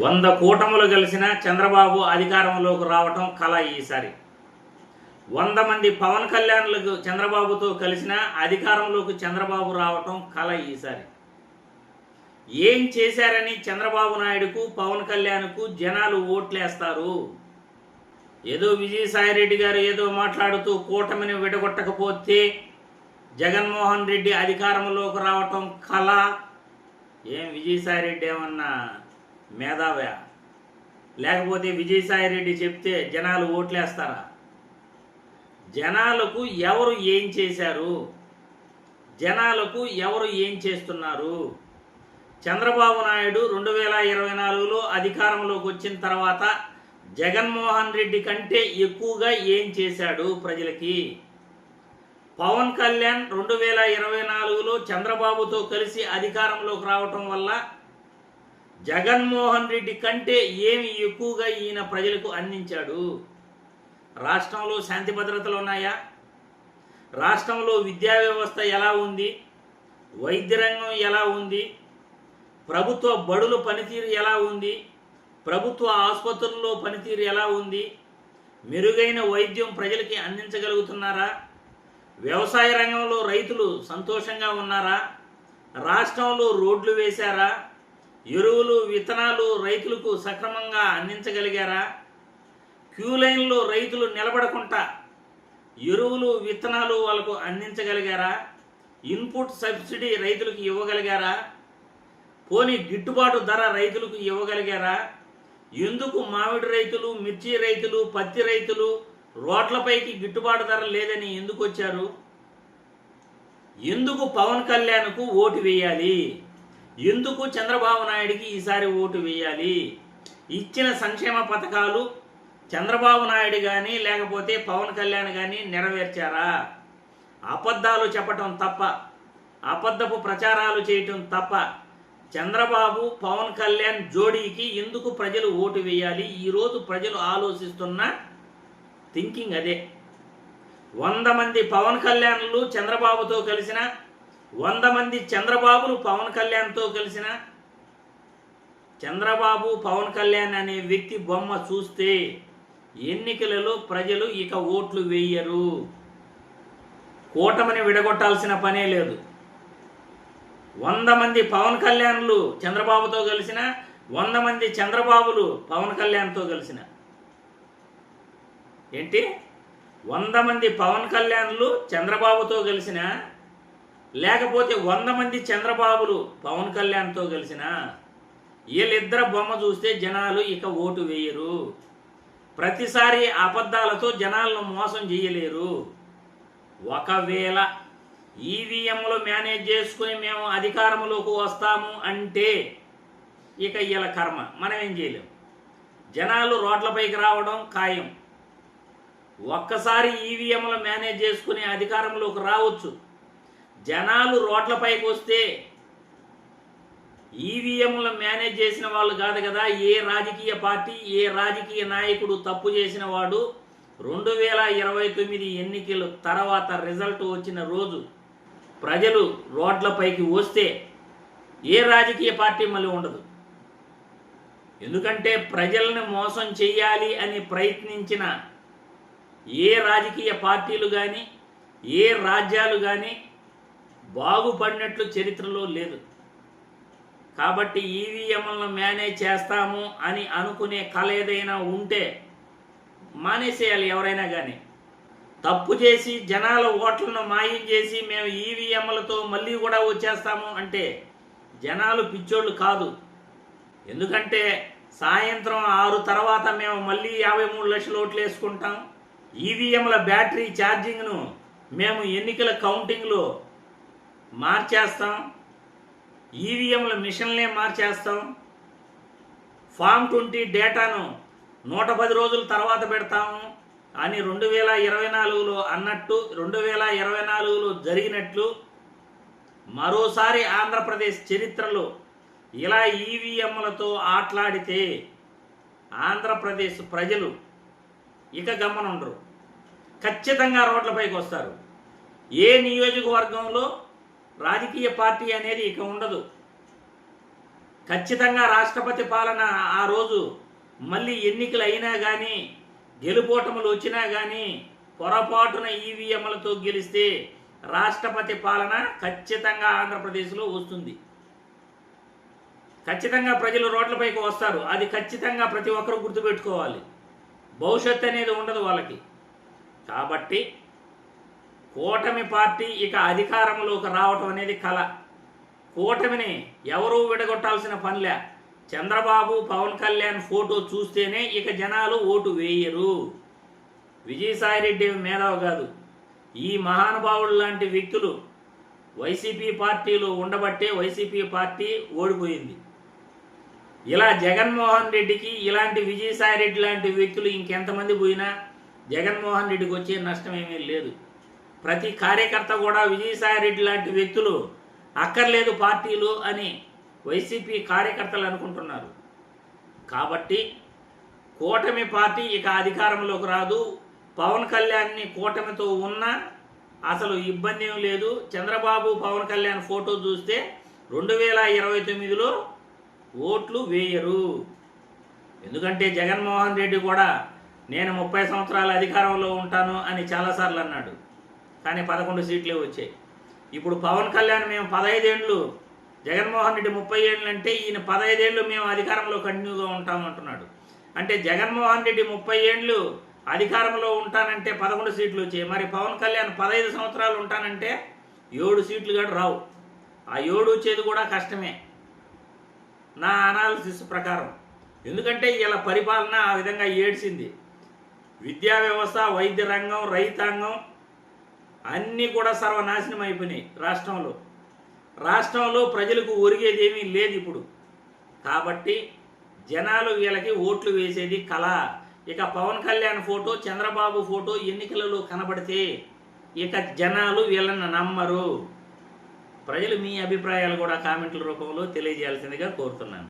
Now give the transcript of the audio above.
వంద కూటములు కలిసిన చంద్రబాబు అధికారంలోకి రావటం కళ ఈసారి. వంద మంది పవన్ కళ్యాణ్లకు చంద్రబాబుతో కలిసిన అధికారంలోకి చంద్రబాబు రావటం కళ ఈసారి. ఏం చేశారని చంద్రబాబు నాయుడుకు పవన్ కళ్యాణ్కు జనాలు ఓట్లేస్తారు. ఏదో విజయసాయిరెడ్డి గారు ఏదో మాట్లాడుతూ కూటమిని విడగొట్టకపోతే జగన్మోహన్ రెడ్డి అధికారంలోకి రావటం కళ ఏం విజయసాయిరెడ్డి ఏమన్నా మేధావ్యా? లేకపోతే విజయసాయిరెడ్డి చెప్తే జనాలు ఓట్లేస్తారా? జనాలకు ఎవరు ఏం చేశారు? జనాలకు ఎవరు ఏం చేస్తున్నారు? చంద్రబాబు నాయుడు రెండు వేల ఇరవై నాలుగులో అధికారంలోకి వచ్చిన తర్వాత జగన్మోహన్ రెడ్డి కంటే ఎక్కువగా ఏం చేశాడు ప్రజలకి? పవన్ కళ్యాణ్ రెండు వేల ఇరవై నాలుగులో చంద్రబాబుతో కలిసి అధికారంలోకి రావటం వల్ల జగన్మోహన్ రెడ్డి కంటే ఏమి ఎక్కువగా ఈయన ప్రజలకు అందించాడు? రాష్ట్రంలో శాంతి భద్రతలు ఉన్నాయా? రాష్ట్రంలో విద్యా వ్యవస్థ ఎలా ఉంది? వైద్య రంగం ఎలా ఉంది? ప్రభుత్వ బడుల పనితీరు ఎలా ఉంది? ప్రభుత్వ ఆసుపత్రుల్లో పనితీరు ఎలా ఉంది? మెరుగైన వైద్యం ప్రజలకి అందించగలుగుతున్నారా? వ్యవసాయ రంగంలో రైతులు సంతోషంగా ఉన్నారా? రాష్ట్రంలో రోడ్లు వేశారా? ఎరువులు విత్తనాలు రైతులకు సక్రమంగా అందించగలిగారా? క్యూ లైన్లో రైతులు నిలబడకుండా ఎరువులు విత్తనాలు వాళ్ళకు అందించగలిగారా? ఇన్పుట్ సబ్సిడీ రైతులకు ఇవ్వగలిగారా? పోనీ గిట్టుబాటు ధర రైతులకు ఇవ్వగలిగారా? ఎందుకు మామిడి రైతులు మిర్చి రైతులు పత్తి రైతులు రోడ్లపైకి గిట్టుబాటు ధర లేదని ఎందుకు వచ్చారు? ఎందుకు పవన్ కళ్యాణ్కు ఓటు వేయాలి? ఎందుకు చంద్రబాబు నాయుడికి ఈసారి ఓటు వేయాలి? ఇచ్చిన సంక్షేమ పథకాలు చంద్రబాబు నాయుడు కానీ లేకపోతే పవన్ కళ్యాణ్ కానీ నెరవేర్చారా? అబద్ధాలు చెప్పటం తప్ప అబద్ధపు ప్రచారాలు చేయటం తప్ప చంద్రబాబు పవన్ కళ్యాణ్ జోడీకి ఎందుకు ప్రజలు ఓటు వేయాలి? ఈరోజు ప్రజలు ఆలోచిస్తున్న థింకింగ్ అదే. వంద మంది పవన్ కళ్యాణ్లు చంద్రబాబుతో కలిసిన వంద మంది చంద్రబాబులు పవన్ కళ్యాణ్తో కలిసిన చంద్రబాబు పవన్ కళ్యాణ్ అనే వ్యక్తి బొమ్మ చూస్తే ఎన్నికలలో ప్రజలు ఇక ఓట్లు వేయరు. కూటమిని విడగొట్టాల్సిన పనే లేదు. వంద మంది పవన్ కళ్యాణ్లు చంద్రబాబుతో కలిసిన వంద మంది చంద్రబాబులు పవన్ కళ్యాణ్తో కలిసిన. ఏంటి? వంద మంది పవన్ కళ్యాణ్లు చంద్రబాబుతో కలిసిన లేకపోతే వంద మంది చంద్రబాబులు పవన్ కళ్యాణ్తో కలిసిన వీళ్ళిద్దరు బొమ్మ చూస్తే జనాలు ఇక ఓటు వేయరు. ప్రతిసారి అబద్ధాలతో జనాలను మోసం చేయలేరు. ఒకవేళ ఈవీఎంలు మేనేజ్ చేసుకుని మేము అధికారంలోకి వస్తాము అంటే ఇక వీళ్ళ కర్మ. మనం ఏం చేయలేం. జనాలు రోడ్లపైకి రావడం ఖాయం. ఒక్కసారి ఈవీఎంలు మేనేజ్ చేసుకుని అధికారంలోకి రావచ్చు. జనాలు రోడ్లపైకి వస్తే ఈవీఎంలు మేనేజ్ చేసిన వాళ్ళు కాదు కదా ఏ రాజకీయ పార్టీ ఏ రాజకీయ నాయకుడు తప్పు చేసిన వాడు. రెండు వేల ఇరవై తొమ్మిది ఎన్నికల తర్వాత రిజల్ట్ వచ్చిన రోజు ప్రజలు రోడ్లపైకి వస్తే ఏ రాజకీయ పార్టీ మళ్ళీ ఉండదు. ఎందుకంటే ప్రజల్ని మోసం చేయాలి అని ప్రయత్నించిన ఏ రాజకీయ పార్టీలు కానీ ఏ రాజ్యాలు కానీ బాగుపడినట్లు చరిత్రలో లేదు. కాబట్టి ఈవీఎంలను మేనేజ్ చేస్తాము అని అనుకునే కళ ఏదైనా ఉంటే మానేసేయాలి ఎవరైనా కానీ తప్పు చేసి జనాల ఓట్లను మాయం చేసి మేము ఈవీఎంలతో మళ్ళీ కూడా వచ్చేస్తాము అంటే జనాలు పిచ్చోళ్ళు కాదు. ఎందుకంటే సాయంత్రం ఆరు తర్వాత మేము మళ్ళీ యాభై మూడు లక్షల ఓట్లు వేసుకుంటాం. ఈవీఎంల బ్యాటరీ ఛార్జింగ్ను మేము ఎన్నికల కౌంటింగ్లో మార్చేస్తాం. ఈవీఎంల మిషన్లే మార్చేస్తాం. ఫామ్ ట్వంటీ డేటాను నూట పది రోజుల తర్వాత పెడతాము అని రెండు వేల ఇరవై నాలుగులో అన్నట్టు రెండు వేల ఇరవై నాలుగులో జరిగినట్లు మరోసారి ఆంధ్రప్రదేశ్ చరిత్రలో ఇలా ఈవీఎంలతో ఆట్లాడితే ఆంధ్రప్రదేశ్ ప్రజలు ఇక గమ్మనుండరు ఖచ్చితంగా రోడ్లపైకి వస్తారు ఏ నియోజకవర్గంలో రాజకీయ పార్టీ అనేది ఇక ఉండదు. ఖచ్చితంగా రాష్ట్రపతి పాలన ఆ రోజు మళ్ళీ ఎన్నికలు అయినా కానీ గెలుపోటములు వచ్చినా కానీ పొరపాటున ఈవీఎంలతో గెలిస్తే రాష్ట్రపతి పాలన ఖచ్చితంగా ఆంధ్రప్రదేశ్లో వస్తుంది. ఖచ్చితంగా ప్రజలు రోడ్లపైకి వస్తారు. అది ఖచ్చితంగా ప్రతి ఒక్కరూ గుర్తుపెట్టుకోవాలి. భవిష్యత్తు అనేది ఉండదు వాళ్ళకి. కాబట్టి కూటమి పార్టీ ఇక అధికారంలోకి రావటం అనేది కళ కూటమిని ఎవరూ విడగొట్టాల్సిన పనిలే. చంద్రబాబు పవన్ కళ్యాణ్ ఫోటో చూస్తేనే ఇక జనాలు ఓటు వేయరు. విజయసాయిరెడ్డి మేధావు కాదు. ఈ మహానుభావుడు లాంటి వ్యక్తులు వైసీపీ పార్టీలో ఉండబట్టే వైసీపీ పార్టీ ఓడిపోయింది. ఇలా జగన్మోహన్ రెడ్డికి ఇలాంటి విజయసాయిరెడ్డి లాంటి వ్యక్తులు ఇంకెంతమంది పోయినా జగన్మోహన్ రెడ్డికి వచ్చే నష్టం ఏమీ లేదు. ప్రతి కార్యకర్త కూడా విజయసాయిరెడ్డి లాంటి వ్యక్తులు అక్కర్లేదు పార్టీలు అని వైసీపీ కార్యకర్తలు అనుకుంటున్నారు. కాబట్టి కూటమి పార్టీ ఇక అధికారంలోకి రాదు. పవన్ కళ్యాణ్ని కూటమితో ఉన్నా అసలు ఇబ్బంది ఏం లేదు. చంద్రబాబు పవన్ కళ్యాణ్ ఫోటో చూస్తే రెండు వేల ఇరవై తొమ్మిదిలో ఓట్లు వేయరు. ఎందుకంటే జగన్మోహన్ రెడ్డి కూడా నేను ముప్పై సంవత్సరాల అధికారంలో ఉంటాను అని చాలాసార్లు అన్నాడు. కానీ పదకొండు సీట్లే వచ్చాయి. ఇప్పుడు పవన్ కళ్యాణ్ మేము పదహైదేళ్ళు జగన్మోహన్ రెడ్డి ముప్పై ఏళ్ళు అంటే ఈయన పదహైదేళ్ళు మేము అధికారంలో కంటిన్యూగా ఉంటామంటున్నాడు అంటే జగన్మోహన్ రెడ్డి ముప్పై ఏళ్ళు అధికారంలో ఉంటానంటే పదకొండు సీట్లు వచ్చాయి. మరి పవన్ కళ్యాణ్ పదహైదు సంవత్సరాలు ఉంటానంటే ఏడు సీట్లు కూడా రావు. ఆ ఏడు వచ్చేది కూడా కష్టమే. నా అనాలిసిస్ ప్రకారం. ఎందుకంటే ఇలా పరిపాలన ఆ విధంగా ఏడ్చింది. విద్యా వ్యవస్థ వైద్య రంగం రైతాంగం అన్నీ కూడా సర్వనాశనం అయిపోయినాయి రాష్ట్రంలో. రాష్ట్రంలో ప్రజలకు ఒరిగేది ఏమీ లేదు ఇప్పుడు. కాబట్టి జనాలు వీళ్ళకి ఓట్లు వేసేది కళ. ఇక పవన్ కళ్యాణ్ ఫోటో చంద్రబాబు ఫోటో ఎన్నికలలో కనబడితే ఇక జనాలు వీళ్ళని నమ్మరు. ప్రజలు మీ అభిప్రాయాలు కూడా కామెంట్ల రూపంలో తెలియజేయాల్సిందిగా కోరుతున్నాను.